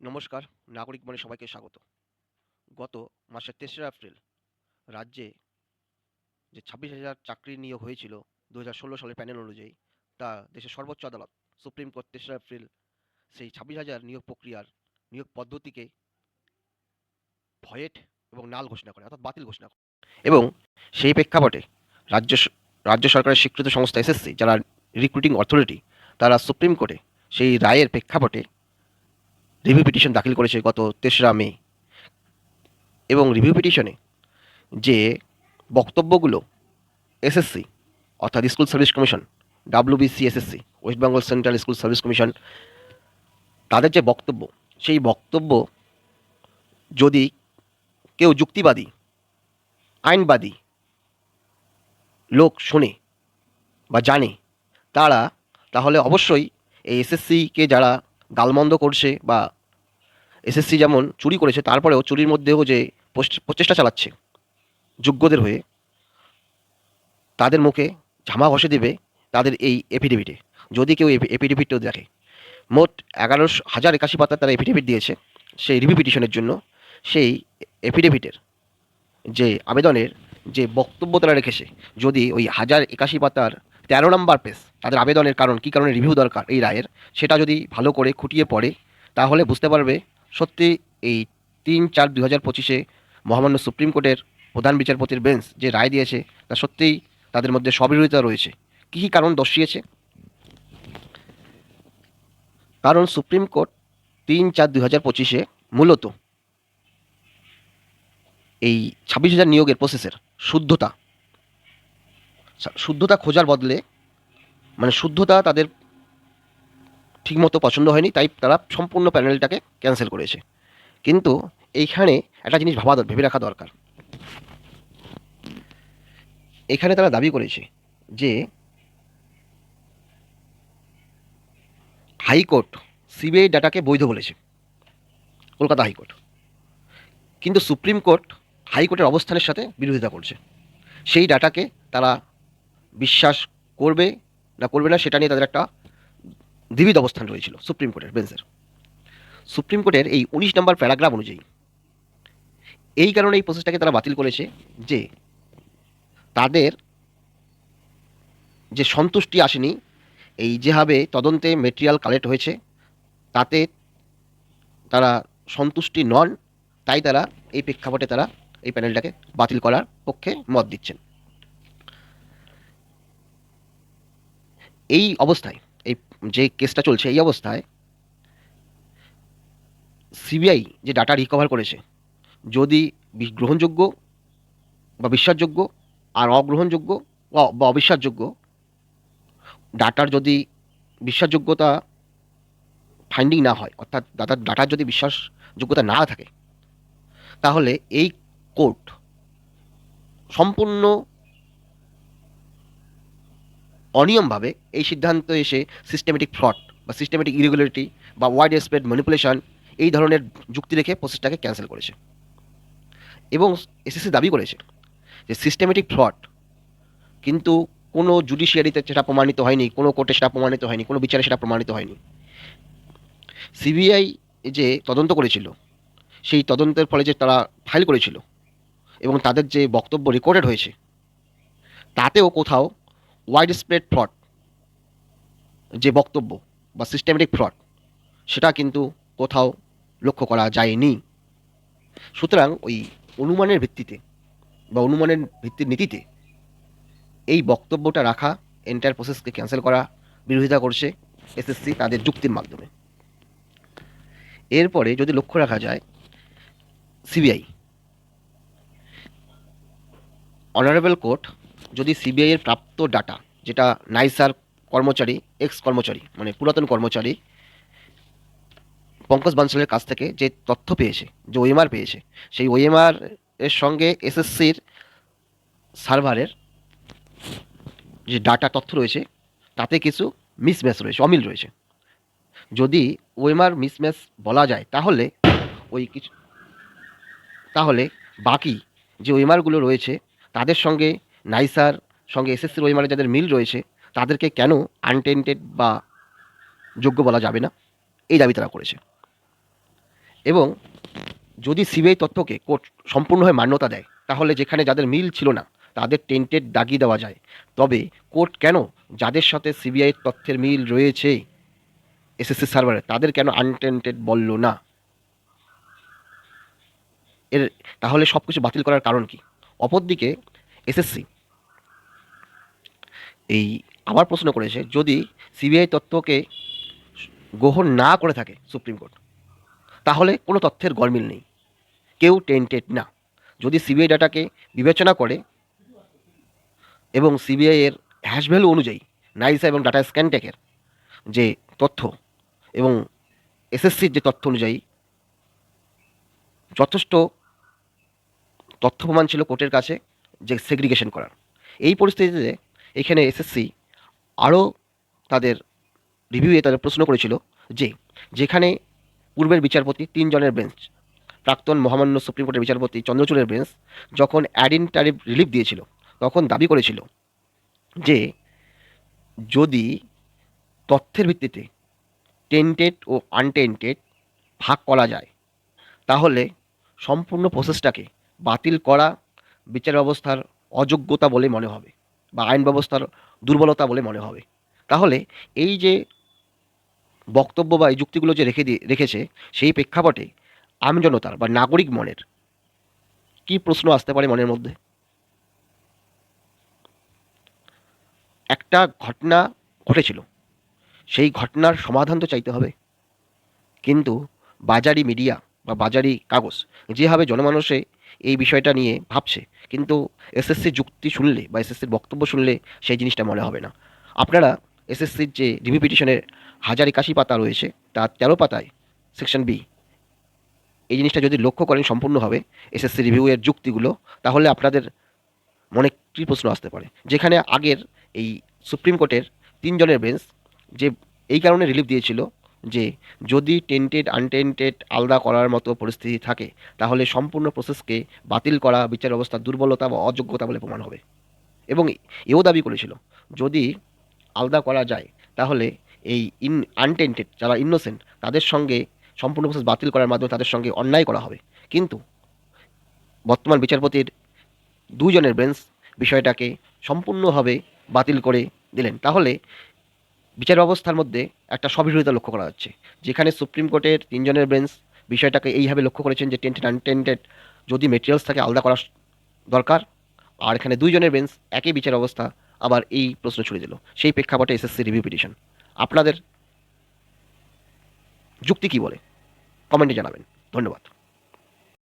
নমস্কার, নাগরিক মনে সবাইকে স্বাগত। গত মাসের তেসরা এপ্রিল রাজ্যে যে ছাব্বিশ হাজার চাকরি নিয়োগ হয়েছিল দু হাজার ষোলো সালের প্যানেল অনুযায়ী, তা দেশের সর্বোচ্চ আদালত, সুপ্রিম কোর্ট তেসরা এপ্রিল সেই ছাব্বিশ হাজার নিয়োগ প্রক্রিয়ার নিয়োগ পদ্ধতিকে ভয়েট এবং নাল ঘোষণা করে, অর্থাৎ বাতিল ঘোষণা করে। এবং সেই প্রেক্ষাপটে রাজ্য রাজ্য সরকারের স্বীকৃত সংস্থা এসএসসি যারা রিক্রুটিং অথরিটি তারা সুপ্রিম কোর্টে সেই রায়ের প্রেক্ষাপটে রিভিউ পিটিশন দাখিল করেছে গত তেসরা মে। এবং রিভিউ পিটিশনে যে বক্তব্যগুলো এসএসসি অর্থাৎ school service commission WBC SSC West Bengal central school service commission তাদের যে বক্তব্য, সেই বক্তব্য যদি কেউ যুক্তিবাদী, আইনবাদী লোক শোনে বা জানে, তারা তাহলে অবশ্যই এই এসএসসিকে যারা গালমন্দ করছে বা এসএসসি যেমন চুরি করেছে, তারপরেও চুরির মধ্যেও যে প্রচেষ্টা চালাচ্ছে, যোগ্যদের হয়ে তাদের মুখে ঝামা ঘষে দেবে তাদের এই এফিডেভিটে যদি কেউ এফিডেভিটও দেখে। মোট এগারো হাজার একাশি পাতা তারা এফিডেভিট দিয়েছে সেই রিভিউ পিটিশনের জন্য। সেই এফিডেভিটের যে আবেদনের যে বক্তব্য তারা রেখেছে, যদি ওই হাজার একাশি পাতার তেরো নম্বর পেজ তাদের আবেদনের কারণ, কী কারণে রিভিউ দরকার এই রায়ের, সেটা যদি ভালো করে খুঁটিয়ে পড়ে, তাহলে বুঝতে পারবে সত্যি এই তিন চার দু হাজার পঁচিশে মহামান্য সুপ্রিম কোর্টের প্রধান বিচারপতির বেঞ্চ যে রায় দিয়েছে, তা সত্যিই তাদের মধ্যে সবিরোধিতা রয়েছে। কী কী কারণ দর্শিয়েছে? কারণ সুপ্রিম কোর্ট তিন চার দুই হাজার পঁচিশে মূলত এই ছাব্বিশ হাজার নিয়োগের প্রসেসের শুদ্ধতা শুদ্ধতা খোঁজার বদলে মানে শুদ্ধতা তাদের ঠিকমতো পছন্দ হয়নি, তাই তারা সম্পূর্ণ প্যানেলটাকে ক্যান্সেল করেছে। কিন্তু এইখানে একটা জিনিস ভাবা ভেবে রাখা দরকার। এখানে তারা দাবি করেছে যে, হাইকোর্ট সিবিআই ডাটাকে বৈধ বলেছে, কলকাতা হাইকোর্ট। কিন্তু সুপ্রিম কোর্ট হাইকোর্টের অবস্থানের সাথে বিরোধিতা করছে। সেই ডাটাকে তারা বিশ্বাস করবে না করবে না, সেটা নিয়ে তাদের একটা দ্বিবিধ অবস্থান রয়েছিল সুপ্রিম কোর্টের বেঞ্চের। সুপ্রিম কোর্টের এই উনিশ নম্বর প্যারাগ্রাফ অনুযায়ী এই কারণে এই প্রসেসটাকে তারা বাতিল করেছে যে তাদের যে সন্তুষ্টি আসেনি, এই যেভাবে তদন্তে মেটেরিয়াল কালেক্ট হয়েছে, তাতে তারা সন্তুষ্টি নন, তাই তারা এই প্রেক্ষাপটে তারা এই প্যানেলটাকে বাতিল করার পক্ষে মত দিচ্ছেন। এই অবস্থায়, এই যে কেসটা চলছে এই অবস্থায় সিবিআই যে ডাটা রিকভার করেছে, যদি গ্রহণযোগ্য বা বিশ্বাসযোগ্য আর অগ্রহণযোগ্য বা- অবিশ্বাসযোগ্য, ডাটার যদি বিশ্বাসযোগ্যতা ফাইন্ডিং না হয়, অর্থাৎ ডাটার ডাটার যদি বিশ্বাসযোগ্যতা না থাকে, তাহলে এই কোর্ট সম্পূর্ণ অনিয়মভাবে এই সিদ্ধান্ত এসে সিস্টেমেটিক ফ্রড বা সিস্টেমেটিক ইরেগুলারিটি বা ওয়াইড স্প্রেড ম্যানিপুলেশন এই ধরনের যুক্তি রেখে প্রসেসটাকে ক্যান্সেল করেছে। এবং এসএসসি দাবি করেছে যে সিস্টেমেটিক ফ্রড কিন্তু কোনো জুডিশিয়ারিতে সেটা প্রমাণিত হয়নি, কোনো কোর্টে সেটা প্রমাণিত হয়নি, কোনো বিচারে সেটা প্রমাণিত হয়নি। সিবিআই যে তদন্ত করেছিল, সেই তদন্তের ফলে যে তারা ফাইল করেছিল এবং তাদের যে বক্তব্য রেকর্ডেড হয়েছে, তাতেও কোথাও ওয়াইড স্প্রেড ফ্রড যে বক্তব্য বা সিস্টেমেটিক ফ্রড সেটা কিন্তু কোথাও লক্ষ্য করা যায়নি। সুতরাং ওই অনুমানের ভিত্তিতে বা অনুমানের ভিত্তির নীতিতে এই বক্তব্যটা রাখা এন্টায়ার প্রসেসকে ক্যান্সেল করা, বিরোধিতা করছে এসএসসি তাদের যুক্তির মাধ্যমে। এরপরে যদি লক্ষ্য রাখা যায় সিবিআই অনারেবল কোর্ট যদি সিবিআইয়ের প্রাপ্ত ডাটা যেটা নাইসার কর্মচারী এক্স কর্মচারী মানে পুরাতন কর্মচারী, পঙ্কজ বানসালের কাছ থেকে যে তথ্য পেয়েছে, যে ওএমআর পেয়েছে, সেই ওএমআর এর সঙ্গে এসএসসির সার্ভারের যে ডাটা তথ্য রয়েছে, তাতে কিছু মিসম্যাচ রয়েছে, অমিল রয়েছে। যদি ওএমআর মিসম্যাচ বলা যায়, তাহলে ওই কিছু, তাহলে বাকি যে ওএমআরগুলো রয়েছে, তাদের সঙ্গে নাইসার সঙ্গে এসএসসির ওএমআরে যাদের মিল রয়েছে, তাদেরকে কেন আনটেন্টেড বা যোগ্য বলা যাবে না? এই দাবি তারা করেছে। এবং যদি সিবিআই তথ্যকে কোর্ট সম্পূর্ণভাবে মান্যতা দেয়, তাহলে যেখানে যাদের মিল ছিল না, তাদের টেন্টেড দাগিয়ে দেওয়া যায়। তবে কোর্ট কেন যাদের সাথে সিবিআই তথ্যের মিল রয়েছে, এসএসসি সার্ভারে, তাদের কেন আনটেন্টেড বলল না? এর তাহলে সব কিছু বাতিল করার কারণ কি? অপরদিকে এসএসসি। এই আবার প্রশ্ন করেছে যদি সিবিআই তথ্যকে গ্রহণ না করে থাকে সুপ্রিম কোর্ট, তাহলে কোনো তথ্যের গরমিল নেই। কেউ টেন্টেড না। যদি সিবিআই ডাটাকে বিবেচনা করে এবং সিবিআই এর হ্যাশ ভ্যালু অনুযায়ী নাইসা এবং ডাটা স্ক্যানটেকের যে তথ্য এবং এসএসসির যে তথ্য অনুযায়ী যথেষ্ট তথ্য প্রমাণ ছিল কোর্টের কাছে যে সেগ্রিগেশন করার। এই পরিস্থিতিতে এখানে এসএসসি আরও তাদের রিভিউয়ে তাদের প্রশ্ন করেছিল যে, যেখানে পূর্বের বিচারপতি তিনজনের বেঞ্চ প্রাক্তন মহামান্য সুপ্রিম কোর্টের বিচারপতি চন্দ্রচূড়ের বেঞ্চ যখন অ্যাডিন টারিফ রিলিফ দিয়েছিল, তখন দাবি করেছিল যে, যদি তথ্যের ভিত্তিতে টেন্টেড ও আনটেন্টেড ভাগ করা যায়, তাহলে সম্পূর্ণ প্রসেসটাকে বাতিল করা বিচার ব্যবস্থার অযোগ্যতা বলে মনে হবে বা আইন ব্যবস্থার দুর্বলতা বলে মনে হবে। তাহলে এই যে বক্তব্য বা এই যুক্তিগুলো যে রেখে দিয়ে রেখেছে, সেই প্রেক্ষাপটে আমজনতার বা নাগরিক মনের কি প্রশ্ন আসতে পারে মনের মধ্যে? একটা ঘটনা ঘটেছিল। সেই ঘটনার সমাধান তো চাইতে হবে। কিন্তু বাজারি মিডিয়া বা বাজারি কাগজ যেভাবে জনমানসে এই বিষয়টা নিয়ে ভাবছে। কিন্তু এসএসসির যুক্তি শুনলে বা এসএসসির বক্তব্য শুনলে সেই জিনিসটা মনে হবে না। আপনারা এসএসসির যে রিভিউ পিটিশনের হাজার একাশি পাতা রয়েছে, তার তেরো পাতায় সেকশন বি, এই জিনিসটা যদি লক্ষ্য করেন সম্পূর্ণভাবে এসএসসি রিভিউয়ের যুক্তিগুলো, তাহলে আপনাদের মনে কী প্রশ্ন আসতে পারে? যেখানে আগের এই সুপ্রিম কোর্টের তিনজনের বেঞ্চ যে এই কারণে রিলিফ দিয়েছিল যে যদি টেন্টেড আনটেন্টেড আলাদা করার মতো পরিস্থিতি থাকে, তাহলে সম্পূর্ণ প্রসেসকে বাতিল করা, বিচার ব্যবস্থার দুর্বলতা বা অযোগ্যতা বলে প্রমাণ হবে। এবং এও দাবি করেছিল, যদি আলাদা করা যায়, তাহলে এই ইন আনটেন্টেড যারা ইনোসেন্ট তাদের সঙ্গে সম্পূর্ণ প্রসেস বাতিল করার মাধ্যমে তাদের সঙ্গে অন্যায় করা হবে। কিন্তু বর্তমান বিচারপতির দুজনের বেঞ্চ বিষয়টাকে সম্পূর্ণভাবে বাতিল করে দিলেন। তাহলে বিচার ব্যবস্থার মধ্যে একটা স্ববিরোধিতা লক্ষ্য করা যাচ্ছে যেখানে সুপ্রিম কোর্টের তিনজনের বেঞ্চ বিষয়টাকে এইভাবে লক্ষ্য করেছেন যে টেন্টেড আনটেন্টেড যদি মেটেরিয়ালস থাকে আলাদা করা দরকার, আর এখানে দুইজনের বেঞ্চ একই বিচার অবস্থা আবার এই প্রশ্ন ছুড়ে দিল। সেই প্রেক্ষাপটে এসএসসি রিভিউ পিটিশন আপনাদের যুক্তি কী বলে? কমেন্টে জানাবেন। ধন্যবাদ।